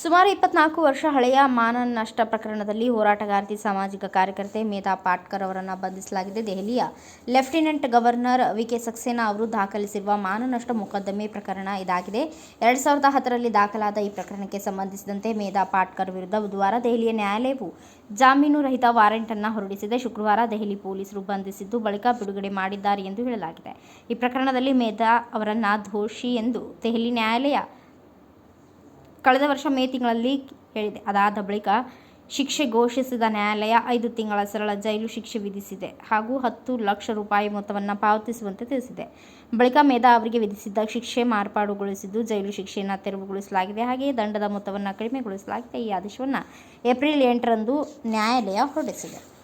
ಮೂವತ್ನಾಲ್ಕು ವರ್ಷ ಹಳೆಯ ಮಾನನಷ್ಟ ಪ್ರಕರಣದಲ್ಲಿ ಹೋರಾಟಗಾರ್ತಿ, ಸಾಮಾಜಿಕ ಕಾರ್ಯಕರ್ತೆ ಮೇಧಾ ಪಾಟ್ಕರ್ ಅವರನ್ನು ಬಂಧಿಸಲಾಗಿದೆ. ದೆಹಲಿಯ ಲೆಫ್ಟಿನೆಂಟ್ ಗವರ್ನರ್ ವಿಕೆ ಸಕ್ಸೇನಾ ಅವರು ದಾಖಲಿಸಿರುವ ಮಾನನಷ್ಟ ಮೊಕದ್ದಮೆ ಪ್ರಕರಣ ಇದಾಗಿದೆ. ಎರಡು ಸಾವಿರದ ಹತ್ತರಲ್ಲಿ ದಾಖಲಾದ ಈ ಪ್ರಕರಣಕ್ಕೆ ಸಂಬಂಧಿಸಿದಂತೆ ಮೇಧಾ ಪಾಟ್ಕರ್ ವಿರುದ್ಧ ಬುಧವಾರ ದೆಹಲಿಯ ನ್ಯಾಯಾಲಯವು ಜಾಮೀನು ರಹಿತ ವಾರೆಂಟ್ ಅನ್ನು ಹೊರಡಿಸಿದೆ. ಶುಕ್ರವಾರ ದೆಹಲಿ ಪೊಲೀಸರು ಬಂಧಿಸಿದ್ದು ಬಳಿಕ ಬಿಡುಗಡೆ ಮಾಡಿದ್ದಾರೆ ಎಂದು ಹೇಳಲಾಗಿದೆ. ಈ ಪ್ರಕರಣದಲ್ಲಿ ಮೇಧಾ ಅವರನ್ನು ದೋಷಿ ಎಂದು ದೆಹಲಿ ನ್ಯಾಯಾಲಯ ಕಳೆದ ವರ್ಷ ಮೇ ತಿಂಗಳಲ್ಲಿ ಹೇಳಿದೆ. ಅದಾದ ಬಳಿಕ ಶಿಕ್ಷೆ ಘೋಷಿಸಿದ ನ್ಯಾಯಾಲಯ ಐದು ತಿಂಗಳ ಸರಳ ಜೈಲು ಶಿಕ್ಷೆ ವಿಧಿಸಿದೆ ಹಾಗೂ ಹತ್ತು ಲಕ್ಷ ರೂಪಾಯಿ ಮೊತ್ತವನ್ನು ಪಾವತಿಸುವಂತೆ ತಿಳಿಸಿದೆ. ಬಳಿಕ ಮೇಧಾ ಅವರಿಗೆ ವಿಧಿಸಿದ್ದ ಶಿಕ್ಷೆ ಮಾರ್ಪಾಡುಗೊಳಿಸಿದ್ದು ಜೈಲು ಶಿಕ್ಷೆಯನ್ನು ತೆರವುಗೊಳಿಸಲಾಗಿದೆ. ಹಾಗೆಯೇ ದಂಡದ ಮೊತ್ತವನ್ನು ಕಡಿಮೆಗೊಳಿಸಲಾಗಿದೆ. ಈ ಆದೇಶವನ್ನು ಏಪ್ರಿಲ್ ಎಂಟರಂದು ನ್ಯಾಯಾಲಯ ಹೊರಡಿಸಿದೆ.